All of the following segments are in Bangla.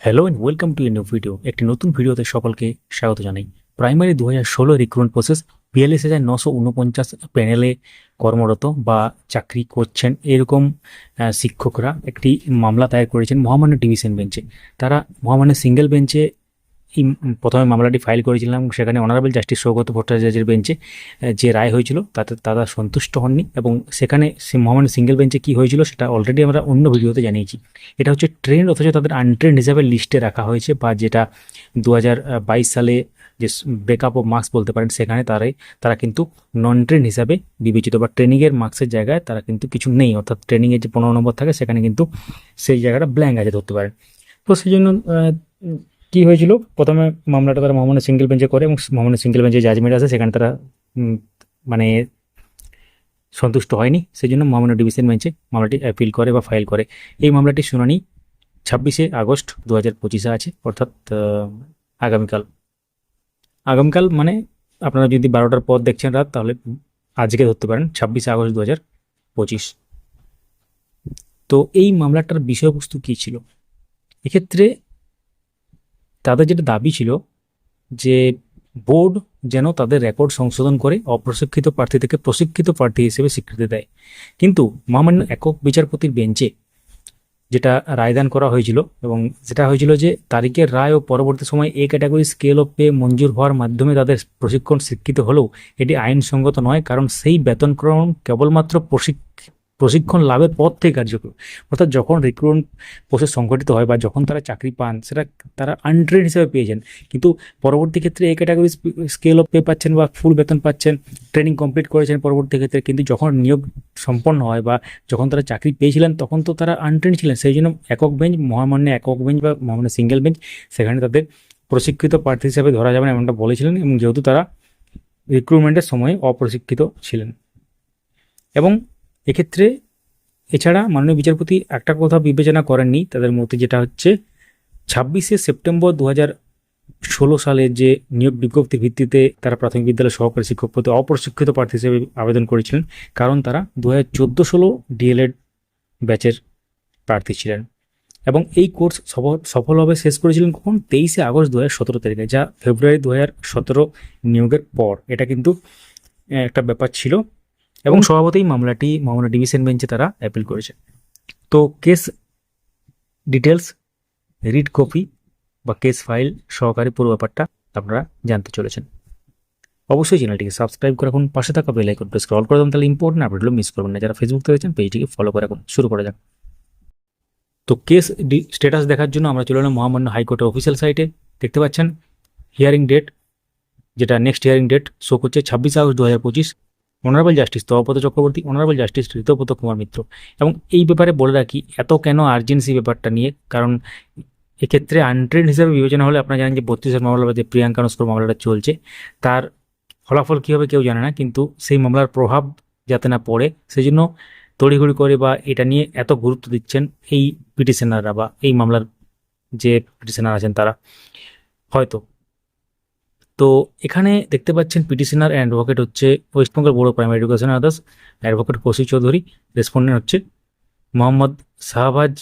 Hello and welcome to a new video একটি নতুন ভিডিওতে সকলকে স্বাগত জানাই। প্রাইমারি দু হাজার ষোলো রিক্রুটমেন্ট প্রসেস বিয়াল্লিশ হাজার নশো উনপঞ্চাশ প্যানেলে কর্মরত বা চাকরি করছেন এরকম শিক্ষকরা। একটি মামলা দায়ের করেছেন মহামান্য ডিভিশন বেঞ্চে তারা মহামান্য সিঙ্গেল বেঞ্চে প্রথমে মামলাটি ফাইল করেছিলাম, সেখানে অনারেবল জাস্টিস সৌগত ভট্টাচার্যের বেঞ্চে যে রায় হয়েছিল, তাতে তারা সন্তুষ্ট হননি এবং সেখানে সে মহামান্য সিঙ্গেল বেঞ্চে কি হয়েছিল সেটা অলরেডি আমরা অন্য ভিডিওতে জানিয়েছি। এটা হচ্ছে ট্রেন্ড অথচ তাদের আনট্রেন্ড হিসাবে লিস্টে রাখা হয়েছে বা যেটা দু হাজার বাইশ সালে যে ব্রেকআপ অফ মার্কস বলতে পারেন, সেখানে তারাই তারা কিন্তু নন ট্রেন হিসাবে বিবেচিত বা ট্রেনিংয়ের মার্কসের জায়গায় তারা কিন্তু কিছু নেই, অর্থাৎ ট্রেনিংয়ের যে পনেরো নম্বর থাকে, সেখানে কিন্তু সেই জায়গাটা ব্ল্যাঙ্ক আছে ধরতে পারেন। তো সেই জন্য কি হয়েছিল? প্রথমে মামলাটা তারা মহামান্য সিঙ্গেল বেঞ্চে করে এবং মহামান্য সিঙ্গেল বেঞ্চে জাজমেন্ট আছে সেখানে তারা মানে সন্তুষ্ট হয়নি। সেই জন্য মহামান্য ডিভিশন বেঞ্চে মামলাটি অ্যাপিল করে বা ফাইল করে। এই মামলাটির শুনানি ছাব্বিশে আগস্ট দু হাজার পঁচিশে আছে, অর্থাৎ আগামীকাল। আগামীকাল মানে আপনারা যদি বারোটার পর দেখছেন রাত, তাহলে আজকে ধরতে পারেন, ছাব্বিশে আগস্ট দু হাজার পঁচিশ। তো এই মামলাটার বিষয়বস্তু কী ছিল? এক্ষেত্রে তাদের যেটা দাবি ছিল যে বোর্ড যেন তাদের রেকর্ড সংশোধন করে অপ্রশিক্ষিত প্রার্থী থেকে প্রশিক্ষিত প্রার্থী হিসেবে স্বীকৃতি দেয়। কিন্তু মহামান্য একক বিচারপতির বেঞ্চে যেটা রায়দান করা হয়েছিল এবং যেটা হয়েছিল যে তারিখের রায় ও পরবর্তী সময় A category scale of pay মঞ্জুর হওয়ার মাধ্যমে তাদের প্রশিক্ষণ স্বীকৃত হলেও এটি আইনসঙ্গত নয়, কারণ সেই বেতনক্রম কেবলমাত্র প্রশিক- প্রশিক্ষণ লাভের পর থেকে কার্যকর। অর্থাৎ যখন রিক্রুটমেন্ট প্রসেস সংগঠিত হয় বা যখন তারা চাকরি পান, সেটা তারা আনট্রেন হিসেবে পেয়েছেন কিন্তু পরবর্তী ক্ষেত্রে এই ক্যাটাগরি স্কেল অফ পে পাচ্ছেন বা ফুল বেতন পাচ্ছেন ট্রেনিং কমপ্লিট করেছেন পরবর্তী ক্ষেত্রে, কিন্তু যখন নিয়োগ সম্পন্ন হয় বা যখন তারা চাকরি পেয়েছিলেন, তখন তো তারা আনট্রেন ছিলেন। সেই জন্য একক বেঞ্চ মহামান্য একক বেঞ্চ বা মহামান্য সিঙ্গেল বেঞ্চ সেখানে তাদের প্রশিক্ষিত প্রার্থী হিসাবে ধরা যাবে না এমনটা বলেছিলেন এবং যেহেতু তারা রিক্রুটমেন্টের সময় অপ্রশিক্ষিত ছিলেন। এবং এক্ষেত্রে এছাড়া মাননীয় বিচারপতি একটা কথা বিবেচনা করেননি, তাদের মধ্যে যেটা হচ্ছে ছাব্বিশে সেপ্টেম্বর দু ষোলো সালে যে নিয়োগ বিজ্ঞপ্তির ভিত্তিতে তারা প্রাথমিক বিদ্যালয় সহকারী শিক্ষক পদে অপ্রশিক্ষিত প্রার্থী হিসেবে আবেদন করেছিলেন, কারণ তারা দু হাজার চোদ্দ ষোলো ডিএলএড ব্যাচের প্রার্থী ছিলেন। এবং এই কোর্স সফল- সফলভাবে শেষ করেছিলেন কখন? তেইশে আগস্ট দু হাজার সতেরো তারিখে, যা ফেব্রুয়ারি দু হাজার সতেরো নিয়োগের পর। এটা কিন্তু একটা ব্যাপার ছিল। এবং স্বভাবতই মামলাটি মামলা ডিভিশন বেঞ্চে তারা অ্যাপিল করেছে। তো কেস ডিটেলস রিড কপি বা কেস ফাইল সহকারী পুরো ব্যাপারটা আপনারা জানতে চলেছেন। অবশ্যই চ্যানেলটিকে সাবস্ক্রাইব করে রাখুন, পাশে থাকা বেল আইকন প্রেস স্ক্রল করে দেন তাহলে ইম্পর্টেন্ট আপডেটগুলো মিস করবেন না। যারা ফেসবুক দেখছেন পেজটিকে ফলো করে রাখুন। শুরু করা যাক। তো কেস স্ট্যাটাস দেখার জন্য আমরা চলে এলাম মহামান্য হাইকোর্টের অফিসিয়াল সাইটে দেখতে পাচ্ছেন হিয়ারিং ডেট যেটা নেক্সট হিয়ারিং ডেট শো করছে ছাব্বিশে আগস্ট দু হাজার পঁচিশ। Honourable justice Tapabrata Chakraborty honourable justice Ritabrata Kumar Mitra এবং এই ব্যাপারে বলে রাখি, এত কেন আর্জেন্সি ব্যাপারটা নিয়ে? কারণ এক্ষেত্রে আনট্রেন্ড হিসেবে বিবেচনা হলে আপনারা জানেন যে বত্রিশের মামলা যে প্রিয়াঙ্কা নস্কর মামলাটা চলছে। তার ফলাফল কী হবে কেউ জানে না, কিন্তু সেই মামলার প্রভাব যাতে না পড়ে সেই জন্য তড়িঘড়ি করে বা এটা নিয়ে এত গুরুত্ব দিচ্ছেন এই পিটিশনাররা বা এই মামলার যে পিটিশনার আছেন তারা। হয়তো তো এখানে দেখতে পাচ্ছেন পিটিশনার অ্যান্ড অ্যাডভোকেট হচ্ছে West Bengal board of primary education others advocate Kaushik Chowdhury respondent হচ্ছে মোহাম্মদ শাহবাজ,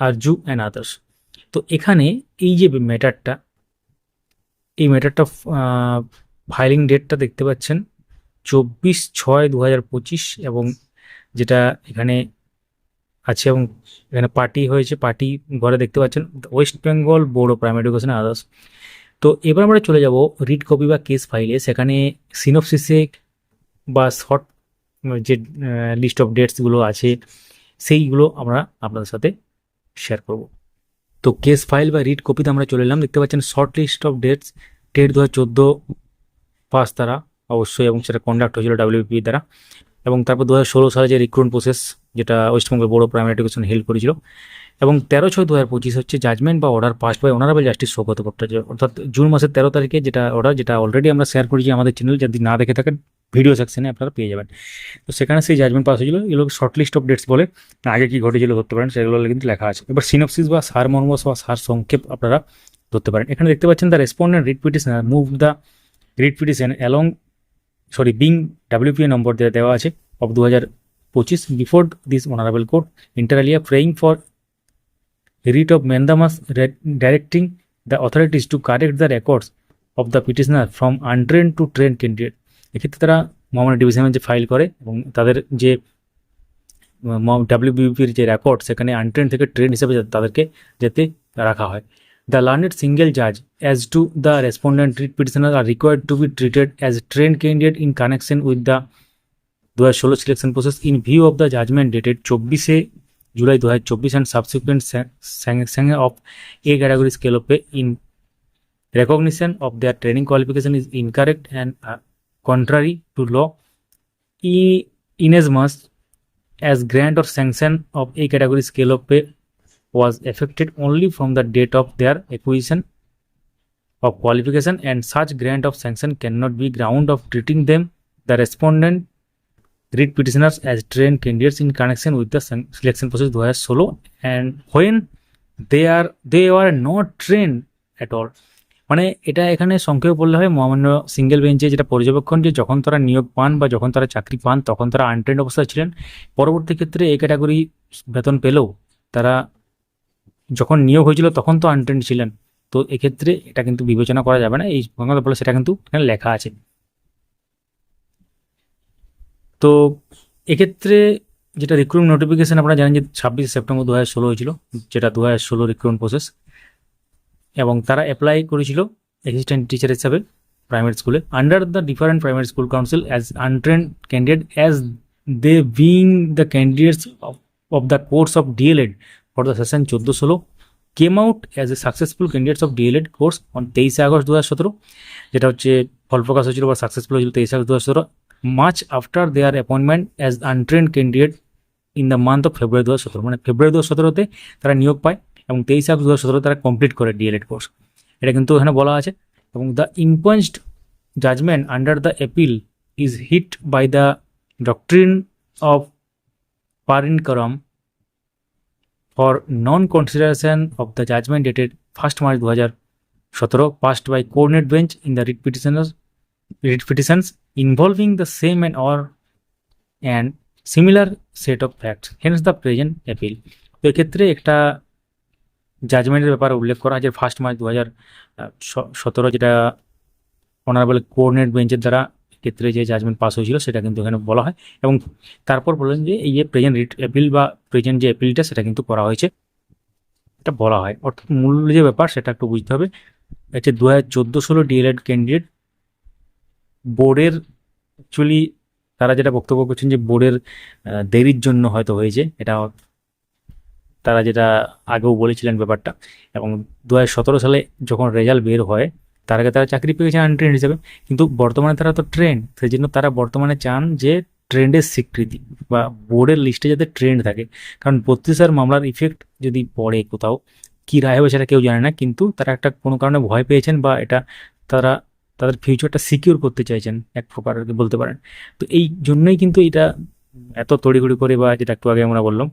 আরজু অ্যান্ড আদার্স তো এখানে এই যে ম্যাটারটা, এই ম্যাটারটা ফাইলিং ডেটটা দেখতে পাচ্ছেন চব্বিশ ছয় দু এবং যেটা এখানে আছে এবং এখানে পার্টি হয়েছে, পার্টি ঘরে দেখতে পাচ্ছেন West Bengal board of primary education others তো এবার আমরা চলে যাব রিড কপি বা কেস ফাইলে সেখানে সিনপসিসে বা শর্ট যে লিস্ট অফ ডেটসগুলো আছে, সেইগুলো আমরা আপনাদের সাথে শেয়ার করব। তো কেস ফাইল বা রিড কপিতে আমরা চলে এলাম। দেখতে পাচ্ছেন short list of dates date দু হাজার চোদ্দ পাস দ্বারা অবশ্যই, এবং সেটা কন্ডাক্ট হয়েছিল ডাব্লিউপি দ্বারা। এবং তারপর দু হাজার ষোলো সালে যে রিক্রুটমেন্ট প্রসেস যেটা West Bengal board of primary education help করেছিল, এবং তেরো ছয় দু হাজার হচ্ছে জাজমেন্ট বা order pass by honourable justice Sougata Bhattacharya অর্থাৎ জুন মাসের তেরো তারিখে যেটা অর্ডার যেটা অলরেডি আমরা শেয়ার করেছি আমাদের চ্যানেল যদি না দেখে থাকেন ভিডিও সেকশনে আপনারা পেয়ে যাবেন। তো সেখানে সেই জাজমেন্ট পাস হয়েছিল, এগুলো শর্ট লিস্ট অফ ডেটস বলে আগে কি ঘটেছিল ধরতে পারেন, সেগুলো কিন্তু লেখা আছে। এবার সিনপসিস বা সার মর্মস বা সার সংক্ষেপ আপনারা ধরতে পারেন। এখানে দেখতে পাচ্ছেন the respondent writ petitioner move the writ petition along sorry being WPA number দেওয়া দেওয়া আছে অফ দু হাজার পঁচিশ before this honourable court inter alia praying for of mandamus re- directing the authorities to correct the records of the petitioner from untrained to trained candidate. এক্ষেত্রে তারা মহামান্য ডিভিশনের যে ফাইল করে এবং তাদের যে ডাব্লিউবিপির যে রেকর্ড সেখানে আনট্রেন থেকে ট্রেন হিসেবে তাদেরকে যাতে রাখা হয়। The learned single judge as to the respondent treat petitioners are required to be treated as trained candidate in connection with the 2016 selection process in view of the judgment dated 24 July 2024 and subsequent sanction of A category scale of pay in recognition of their training qualification is incorrect and uh, contrary to law. E, inasmuch as grant or sanction of A category scale of pay was effected only from the date of their acquisition of qualification and such grant of sanction cannot be ground of treating them the respondent read petitioners as trained candidates in connection with the selection process 2016 and when they are they were not trained at all মানে এটা এখানে সংক্ষেপে বললে হয় মহামান্য সিঙ্গেল বেঞ্চে যেটা পর্যবেক্ষণ যে যখন তারা নিয়োগ পান বা যখন তারা চাকরি পান তখন তারা আনট্রেন্ড অবস্থায় ছিলেন পরবর্তী ক্ষেত্রে এই ক্যাটাগরি বেতন পেলেও তারা যখন নিয়োগ হয়েছিল তখন তো আনট্রেন্ড ছিলেন। তো এক্ষেত্রে এটা কিন্তু বিবেচনা করা যাবে না। এই সংক্রান্ত বলে সেটা কিন্তু এখানে লেখা আছে। তো এক্ষেত্রে যেটা রিক্রুটমেন্ট নোটিফিকেশান আপনারা জানেন যে ছাব্বিশে সেপ্টেম্বর দু হাজার ষোলো হয়েছিল, যেটা দু হাজার ষোলো রিক্রুটমেন্ট প্রসেস এবং তারা অ্যাপ্লাই করেছিল অ্যাসিস্ট্যান্ট টিচার হিসাবে প্রাইমারি স্কুলে under the different primary school council as untrained candidate as they being the candidates of the course of DElEd the session চোদ্দ ষোলো came out as a successful candidates of DElEd course on তেইশে আগস্ট দু সতেরো, যেটা হচ্ছে ফল প্রকাশ হয়েছিল বা সাকসেসফুল হয়েছিল তেইশে আগস্ট দু সতেরো much after their appointment as untrained candidate in the month of February দু হাজার সতেরো মানে ফেব্রুয়ারি দু হাজার সতেরোতে তারা নিয়োগ পায় এবং তেইশে আগস্ট দু সতেরো তারা কমপ্লিট করে ডিএলএড কোর্স এটা কিন্তু এখানে বলা আছে এবং the impugned judgment under the appeal is hit by the doctrine of পারিনকরম for non consideration of the judgment dated first March দু হাজার সতেরো passed by coordinate bench in the writ petitioners writ petitions involving the same and or and similar set of facts hence the present appeal তো এক্ষেত্রে একটা জাজমেন্টের ব্যাপারে উল্লেখ করা হয় ফার্স্ট মার্চ দু হাজার সতেরো যেটা অনারেবল কোঅর্ডিনেট বেঞ্চের দ্বারা ক্ষেত্রে যে জাজমেন্ট পাস হয়েছিল সেটা কিন্তু এখানে বলা হয় এবং তারপর বললেন যে এই যে প্রেজেন্ট রিট অ্যাপিল বা প্রেজেন্ট যে অ্যাপিলটা সেটা কিন্তু করা হয়েছে। এটা বলা হয়। অর্থাৎ মূল যে ব্যাপার সেটা একটু বুঝতে হবে। হচ্ছে দু হাজার চোদ্দ ষোলো ডিএলএড ক্যান্ডিডেট বোর্ডের অ্যাকচুয়ালি তারা যেটা বক্তব্য করছেন যে বোর্ডের দেরির জন্য হয়তো হয়েছে। এটা তারা যেটা আগেও বলেছিলেন ব্যাপারটা। এবং দু হাজার সতেরো সালে যখন রেজাল্ট বের হয় তার আগে তারা চাকরি পেয়েছে আনট্রেন্ড হিসেবে। কিন্তু বর্তমানে তারা তো ট্রেন্ড সেই জন্য তারা বর্তমানে চান যে ট্রেন্ডের স্বীকৃতি বা বোর্ডের লিস্টে যাতে ট্রেন্ড থাকে। কারণ বত্রিশার মামলার ইফেক্ট যদি পড়ে কোথাও, কী রায় হবে সেটা কেউ জানে না। কিন্তু তারা একটা কোনো কারণে ভয় পেয়েছেন বা এটা তারা, তাদের ফিউচারটা সিকিউর করতে চাইছেন, এক প্রকার বলতে পারেন। তো এই জন্যই কিন্তু এটা এত তড়িঘড়ি করে বা যেটা একটু আগে আমরা বললাম।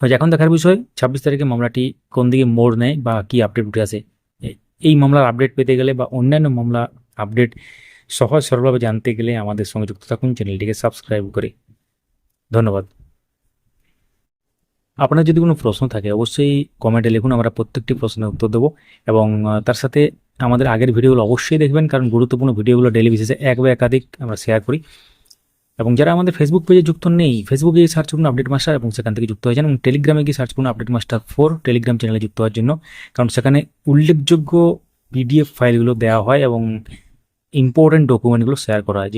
এখন দেখার বিষয়, ছাব্বিশ তারিখে মামলাটি কোন দিকে মোড় নেয় বা কি আপডেট উঠে আসে এই মামলার আপডেট পেতে গেলে বা অন্যান্য মামলা আপডেট সহজ সরলভাবে জানতে গেলে আমাদের সঙ্গে যুক্ত থাকুন। চ্যানেলটিকে সাবস্ক্রাইব করে। ধন্যবাদ। আপনার যদি কোনো প্রশ্ন থাকে, অবশ্যই কমেন্টে লিখুন, আমরা প্রত্যেকটি প্রশ্নের উত্তর দেবো এবং তার সাথে আমাদের আগের ভিডিওগুলো অবশ্যই দেখবেন, কারণ গুরুত্বপূর্ণ ভিডিওগুলো ডেলি বেসিসে এক বা একাধিক আমরা শেয়ার করি। এবং যারা আমাদের ফেসবুক পেজে যুক্ত নেই ফেসবুকে গিয়ে সার্চ করুন আপডেট মাস্টার এবং সেখান থেকে যুক্ত হয়ে যান এবং টেলিগ্রামে গিয়ে সার্চ করুন আপডেট মাস্টার ফোর টেলিগ্রাম চ্যানেলে যুক্ত হওয়ার জন্য। কারণ সেখানে উল্লেখযোগ্য পিডিএফ ফাইলগুলো দেওয়া হয় এবং ইম্পর্টেন্ট ডকুমেন্টগুলো শেয়ার করা হয়।